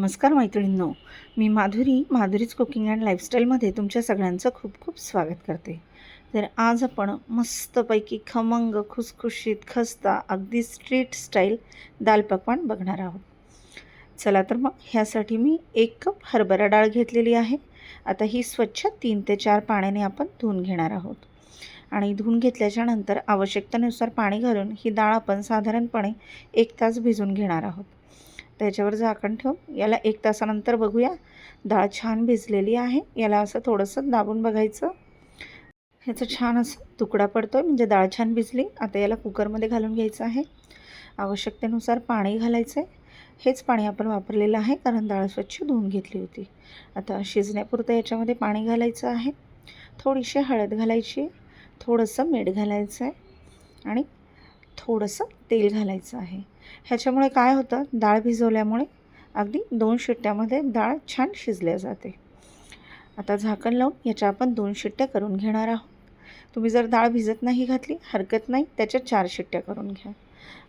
नमस्कार मैत्रिणींनो. मी माधुरी माधुरीज कुकिंग अँड लाईफस्टाईलमध्ये तुमच्या सगळ्यांचं खूप खूप स्वागत करते. तर आज आपण मस्तपैकी खमंग खुसखुशीत खस्ता अगदी स्ट्रीट स्टाईल दाल पकवान बघणार आहोत. चला तर मग ह्यासाठी मी एक कप हरभरा डाळ घेतलेली आहे. आता ही स्वच्छ तीन ते चार पाण्याने आपण धुवून घेणार आहोत. आणि धुवून घेतल्याच्या नंतर आवश्यकतेनुसार पाणी घालून ही डाळ आपण साधारणपणे एक तास भिजून घेणार आहोत. त्याच्यावर झाकण ठेवून याला एक तासानंतर बघूया. डाळ छान भिजलेली आहे. याला असं थोडंसं दाबून बघायचं. ह्याचं छान असं तुकडा पडतो आहे म्हणजे डाळ छान भिजली. आता याला कुकरमध्ये घालून घ्यायचं आहे. आवश्यकतेनुसार पाणी घालायचं आहे हेच पाणी आपण वापरलेलं आहे. कारण डाळ स्वच्छ धुवून घेतली होती. आता शिजण्यापुरतं याच्यामध्ये पाणी घालायचं आहे. थोडीशी हळद घालायची. थोडंसं मीठ घालायचं आहे आणि थोडंसं तेल घालायचं आहे. ह्याच्यामुळे काय होतं? डाळ भिजवल्यामुळे अगदी दोन शिट्ट्यामध्ये डाळ छान शिजल्या जाते. आता झाकण लावून याच्या आपण दोन शिट्ट्या करून घेणार आहोत. तुम्ही जर डाळ भिजत नाही घातली हरकत नाही त्याच्या चार शिट्ट्या करून घ्या.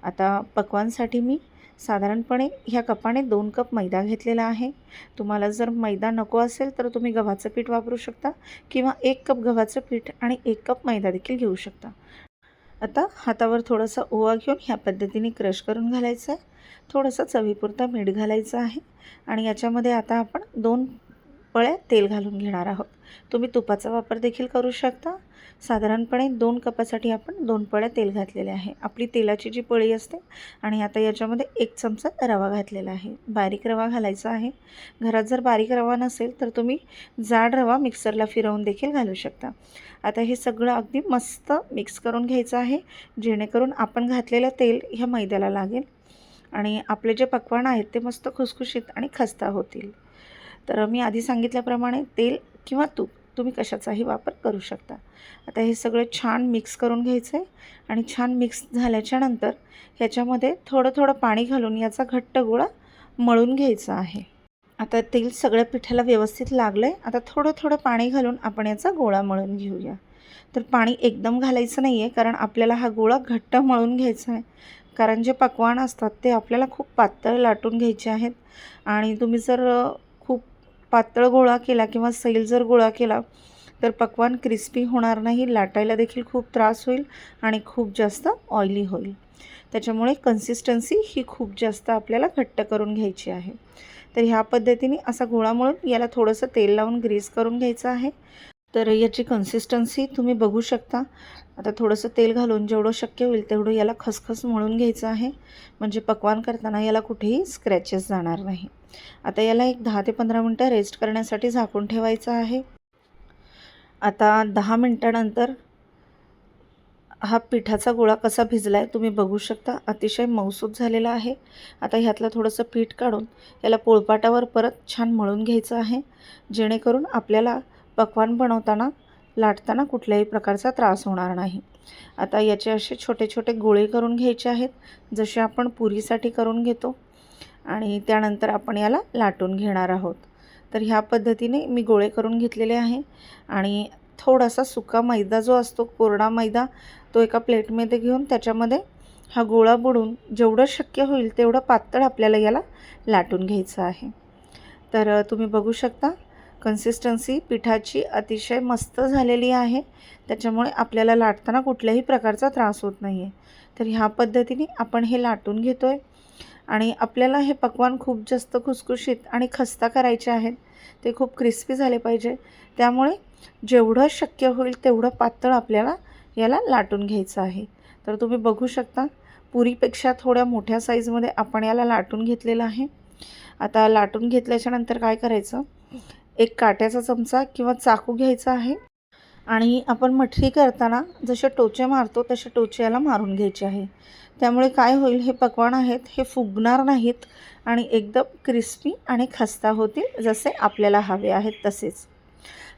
आता पक्वांसाठी मी साधारणपणे ह्या कपाने दोन कप मैदा घेतलेला आहे. तुम्हाला जर मैदा नको असेल तर तुम्ही गव्हाचं पीठ वापरू शकता किंवा एक कप गव्हाचं पीठ आणि एक कप मैदा देखील घेऊ शकता. आता हातावर थोडासा ओवा घेऊन ह्या पद्धतीने क्रश करून घालायचं आहे. थोडंसं चवीपुरता मीठ घालायचं आहे. आणि याच्यामध्ये आता आपण दोन पळ्यात तेल घालून घेणार आहोत. तुम्ही तुपाचा वापर देखील करू शकता. साधारणपणे दोन कपासाठी आपण दोन पळ्या तेल घातलेले आहे. आपली तेलाची जी पळी असते आणि आता याच्यामध्ये एक चमचा रवा घातलेला आहे. बारीक रवा घालायचा आहे. घरात जर बारीक रवा नसेल तर तुम्ही जाड रवा मिक्सरला फिरवून देखील घालू शकता. आता हे सगळं अगदी मस्त मिक्स करून घ्यायचं आहे. जेणेकरून आपण घातलेलं तेल ह्या मैद्याला लागेल आणि आपले जे पक्वान आहेत ते मस्त खुसखुशीत आणि खस्ता होतील. तर मी आधी सांगितल्याप्रमाणे तेल किंवा तूप तुम्ही कशाचाही वापर करू शकता. आता हे सगळं छान मिक्स करून घ्यायचं आहे आणि छान मिक्स झाल्याच्यानंतर ह्याच्यामध्ये थोडं थोडं पाणी घालून याचा घट्ट गोळा मळून घ्यायचा आहे. आता तेल सगळ्या पिठाला व्यवस्थित लागलं आहे आता थोडं थोडं पाणी घालून आपण याचा गोळा मळून घेऊया. तर पाणी एकदम घालायचं नाही आहे कारण आपल्याला हा गोळा घट्ट मळून घ्यायचा आहे. कारण जे पकवान असतात ते आपल्याला खूप पातळ लाटून घ्यायचे आहेत. आणि तुम्ही जर पातळ गोळा केला किंवा सैल जर गोळा केला तर पकवान क्रिस्पी होणार नाही लाटायला देखील खूप त्रास होईल आणि खूप जास्त ऑइली होईल. त्याच्यामुळे कन्सिस्टन्सी ही खूप जास्त आपल्याला घट्ट करून घ्यायची आहे. तर ह्या पद्धतीने असा गोळा मळून याला थोडंसं तेल लावून ग्रीस करून घ्यायचं आहे. तर याची कन्सिस्टन्सी तुम्ही बघू शकता. आता थोडंसं तेल घालून जेवढं शक्य होईल तेवढं याला खसखस मळून घ्यायचं आहे. म्हणजे पकवान करताना याला कुठेही स्क्रॅचेस जाणार नाही. आता याला एक दहा ते पंधरा मिनटं रेस्ट करण्यासाठी झाकून ठेवायचं आहे. आता दहा मिनटानंतर हा पिठाचा गोळा कसा भिजला आहे तुम्ही बघू शकता. अतिशय मऊसूत झालेला आहे. आता ह्यातलं थोडंसं पीठ काढून याला पोळपाटावर परत छान मळून घ्यायचं आहे. जेणेकरून आपल्याला पकवान बनवताना लाटताना कुठल्याही प्रकारचा त्रास होणार नाही. आता याचे असे छोटे छोटे गोळे करून घ्यायचे आहेत. जसे आपण पुरीसाठी करून घेतो. आणि त्यानंतर आपण याला लाटून घेणार आहोत. तर ह्या पद्धतीने मी गोळे करून घेतलेले आहे आणि थोडासा सुका मैदा जो असतो कोरडा मैदा तो एका प्लेटमध्ये घेऊन त्याच्यामध्ये हा गोळा बुडून जेवढं शक्य होईल तेवढं पातळ आपल्याला याला लाटून घ्यायचं आहे. तर तुम्ही बघू शकता कन्सिस्टन्सी पिठाची अतिशय मस्त झालेली आहे. त्याच्यामुळे आपल्याला लाटताना कुठल्याही प्रकारचा त्रास होत नाही आहे तर ह्या पद्धतीने आपण हे लाटून घेतो आहे आणि आपल्याला हे पकवान खूप जास्त खुसखुशीत आणि खस्ता करायचे आहेत. ते खूप क्रिस्पी झाले पाहिजे. त्यामुळे जेवढं शक्य होईल तेवढं पातळ आपल्याला याला लाटून घ्यायचं आहे. तर तुम्ही बघू शकता पुरीपेक्षा थोड्या मोठ्या साईजमध्ये आपण याला लाटून घेतलेलं आहे. आता लाटून घेतल्याच्यानंतर काय करायचं? एक काट्याचा चमचा किंवा चाकू घ्यायचा आहे. आणि आपण मठरी करताना जसे टोचे मारतो तसे टोचे याला मारून घ्यायचे आहे. त्यामुळे काय होईल हे पकवान आहेत हे फुगणार नाहीत आणि एकदम क्रिस्पी आणि खस्ता होतील जसे आपल्याला हवे आहेत तसेच.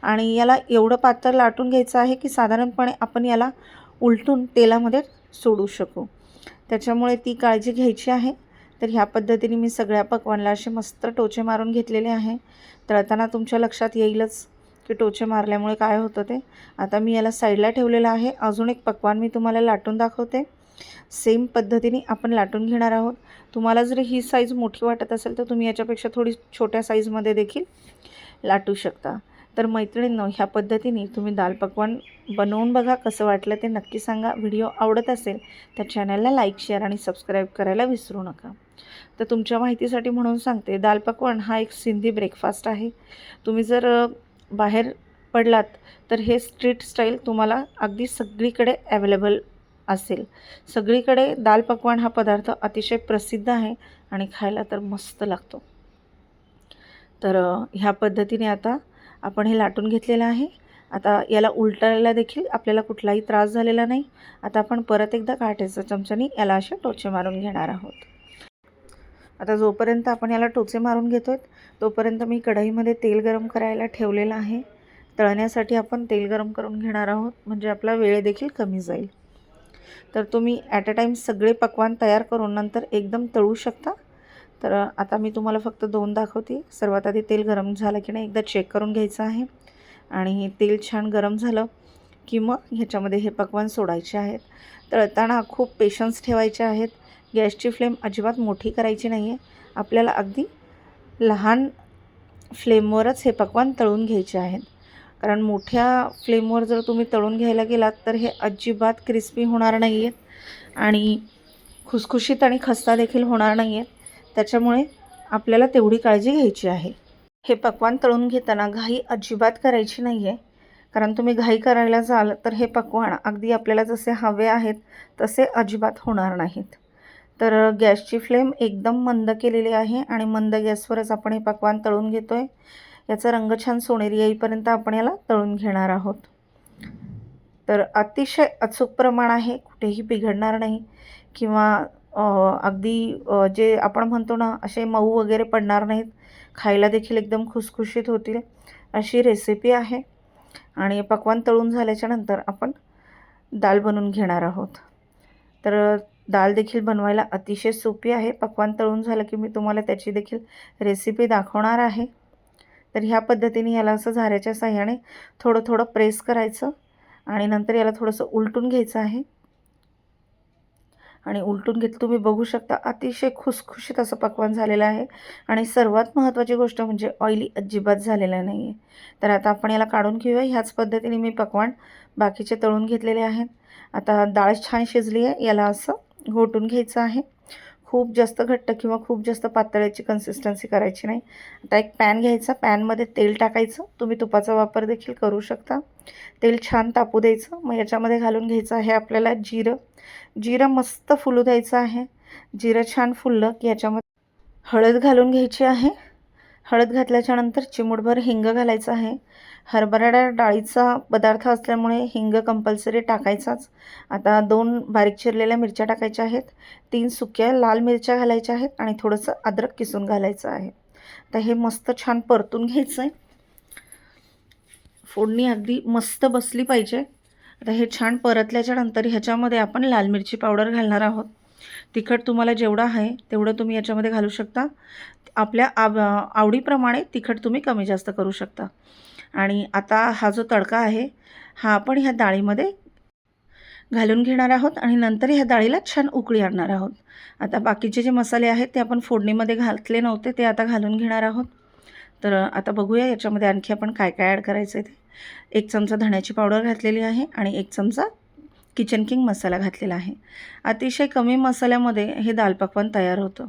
आणि याला एवढं पातळ लाटून घ्यायचं आहे की साधारणपणे आपण याला उलटून तेलामध्ये सोडू शकू. त्याच्यामुळे ती काळजी घ्यायची आहे. तर ह्या पद्धतीने मी सगळ्या पकवानला असे मस्त टोचे मारून घेतलेले आहे. तळताना तुमच्या लक्षात येईलच. की टोचे मारल्यामुळे काय होतं ते? आता मी याला साईडला ठेवलेलं आहे. अजून एक पकवान मी तुम्हाला लाटून दाखवते. सेम पद्धतीने आपण लाटून घेणार आहोत. तुम्हाला जर ही साईज मोठी वाटत असेल तर तुम्ही याच्यापेक्षा थोडी छोट्या साईजमध्ये देखील लाटू शकता. तर मैत्रिणींनो ह्या पद्धतीने तुम्ही दाल पकवान बनवून बघा कसं वाटलं ते नक्की सांगा. व्हिडिओ आवडत असेल तर चॅनलला लाईक शेअर आणि सबस्क्राईब करायला विसरू नका. तर तुमच्या माहितीसाठी म्हणून सांगते दाल पकवान हा एक सिंधी ब्रेकफास्ट आहे. तुम्ही जर बाहेर पडलात तर हे स्ट्रीट स्टाईल तुम्हाला अगदी सगळीकडे अवेलेबल असेल. सगळीकडे दाल पकवान हा पदार्थ अतिशय प्रसिद्ध आहे आणि खायला तर मस्त लागतो. तर ह्या पद्धतीने आता आपण हे लाटून घेतलेलं आहे. आता याला उलटायला देखील आपल्याला कुठलाही त्रास झालेला नाही. आता आपण परत एकदा काट्याच्या चमच्याने याला असे टोचे मारून घेणार आहोत. आता जोपर्यंत आपण याला टोचे मारून घेतो आहे तोपर्यंत मी कढईमध्ये तेल गरम करायला ठेवलेलं आहे. तळण्यासाठी आपण तेल गरम करून घेणार आहोत म्हणजे आपला वेळ देखील कमी जाईल. तर तुम्ही ॲट अ टाईम सगळे पक्वान तयार करून नंतर एकदम तळू शकता. तर आता मी तुम्हाला फक्त दोन दाखवते. सर्वात आधी तेल गरम झालं की नाही एकदा चेक करून घ्यायचं आहे. आणि तेल छान गरम झालं की मग ह्याच्यामध्ये हे पक्वान सोडायचे आहेत. तळताना खूप पेशन्स ठेवायचे आहेत. गॅसची फ्लेम अजिबात मोठी करायची नाही आहे आपल्याला अगदी लहान फ्लेमवरच हे पक्वान तळून घ्यायचे आहेत. कारण मोठ्या फ्लेमवर जर तुम्ही तळून घ्यायला गेलात तर हे अजिबात क्रिस्पी होणार नाही आहेत आणि खुसखुशीत आणि खस्ता देखील होणार नाही आहेत त्याच्यामुळे आपल्याला तेवढी काळजी घ्यायची आहे. हे पक्वान तळून घेताना घाई अजिबात करायची नाही आहे कारण तुम्ही घाई करायला जाल तर हे पक्वान अगदी आपल्याला जसे हवे आहेत तसे अजिबात होणार नाहीत. तर गॅसची फ्लेम एकदम मंद केलेली आहे आणि मंद गॅसवरच आपण हे पकवान तळून घेतो आहे याचा रंग छान सोनेरी येईपर्यंत आपण याला तळून घेणार आहोत. तर अतिशय अचूक प्रमाण आहे कुठेही बिघडणार नाही किंवा अगदी जे आपण म्हणतो ना असे मऊ वगैरे पडणार नाहीत खायला देखील एकदम खुसखुशीत होतील अशी रेसिपी आहे. आणि पकवान तळून झाल्याच्यानंतर आपण दाल बनवून घेणार आहोत. तर दाल देखील बनवायला अतिशय सोपी आहे. पक्वान तळून झालं की मी तुम्हाला त्याची देखील रेसिपी दाखवणार आहे. तर ह्या पद्धतीने याला असं झाऱ्याच्या साह्याने थोडं थोडं प्रेस करायचं आणि नंतर याला थोडंसं उलटून घ्यायचं आहे. आणि उलटून घेतलं तुम्ही बघू शकता अतिशय खुसखुशीत असं पक्वान झालेलं आहे. आणि सर्वात महत्त्वाची गोष्ट म्हणजे ऑइली अजिबात झालेलं नाही आहे तर आता आपण याला काढून घेऊया. ह्याच पद्धतीने मी पक्वान बाकीचे तळून घेतलेले आहेत. आता डाळ छान शिजली आहे. याला असं घोटून घ्यायचं आहे. खूप जास्त घट्ट किंवा खूप जास्त पातळ्याची कन्सिस्टन्सी करायची नाही. आता एक पॅन घ्यायचा. पॅनमध्ये तेल टाकायचं. तुम्ही तुपाचा वापर देखील करू शकता. तेल छान तापू द्यायचं. मग याच्यामध्ये घालून घ्यायचं आहे आपल्याला जिरं. जिरं मस्त फुलू द्यायचं आहे. जिरं छान फुललं की याच्यामध्ये हळद घालून घ्यायची आहे. हळद घातल्याच्या नंतर चिमूटभर हिंग घालायचं आहे. हरभरा डाळीचा पदार्थ असल्यामुळे हिंग कंपल्सरी टाकायचाच. आता दोन बारीक चिरलेल्या मिरच्या टाकायच्या आहेत. तीन सुक्या लाल मिरच्या घालायच्या आहेत आणि थोडंसं अद्रक किसून घालायचं आहे. तर हे मस्त छान परतून घ्यायचं आहे फोडणी अगदी मस्त बसली पाहिजे. आता हे छान परतल्याच्या नंतर ह्याच्यामध्ये आपण लाल मिरची पावडर घालणार आहोत. तिखट तुम्हाला जेवढं आहे तेवढं तुम्ही याच्यामध्ये घालू शकता. आपल्या आव आवडीप्रमाणे तिखट तुम्ही कमी जास्त करू शकता. आणि आता हा जो तडका आहे हा आपण ह्या डाळीमध्ये घालून घेणार आहोत आणि नंतर ह्या डाळीला छान उकळी आणणार आहोत. आता बाकीचे जे मसाले आहेत ते आपण फोडणीमध्ये घातले नव्हते ते आता घालून घेणार आहोत. तर आता बघूया याच्यामध्ये आणखी आपण काय काय ॲड करायचं आहे ते. एक चमचा धण्याची पावडर घातलेली आहे आणि एक चमचा किचन किंग मसाला घातलेला आहे. अतिशय कमी मसाल्यामध्ये हे दाल पकवान तयार होतं.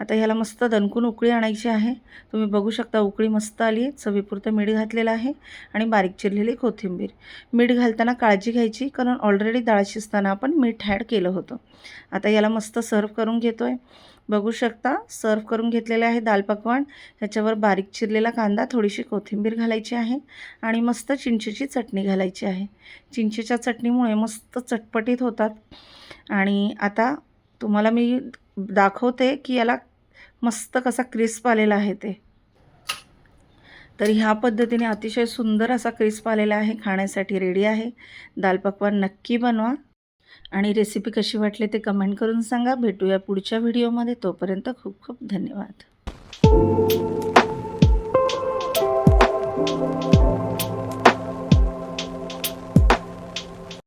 आता ह्याला मस्त दणकून उकळी आणायची आहे. तुम्ही बघू शकता उकळी मस्त आली आहे. चवीपुरतं मीठ घातलेलं आहे आणि बारीक चिरलेली कोथिंबीर. मीठ घालताना काळजी घ्यायची कारण ऑलरेडी डाळ शिजताना आपण मीठ ॲड केलं होतं. आता याला मस्त सर्व करून घेतो आहे बघू शकता. सर्व करून घेतलेले आहे दाल पकवान. ह्याच्यावर बारीक चिरलेला कांदा थोडीशी कोथिंबीर घालायची आहे आणि मस्त चिंचेची चटणी घालायची आहे. चिंचेच्या चटणीमुळे मस्त चटपटीत होतात. आणि आता तुम्हाला मी दाखवते की याला मस्त कसा क्रिस्प आलेला आहे ते. तर ह्या पद्धतीने अतिशय सुंदर असा क्रिस्प आलेला आहे. खाण्यासाठी रेडी आहे. दाल पकवान नक्की बनवा. आणि रेसिपी कशी वाटली ते कमेंट करून सांगा. भेटूया पुढच्या व्हिडिओमध्ये तोपर्यंत खूप खूप धन्यवाद.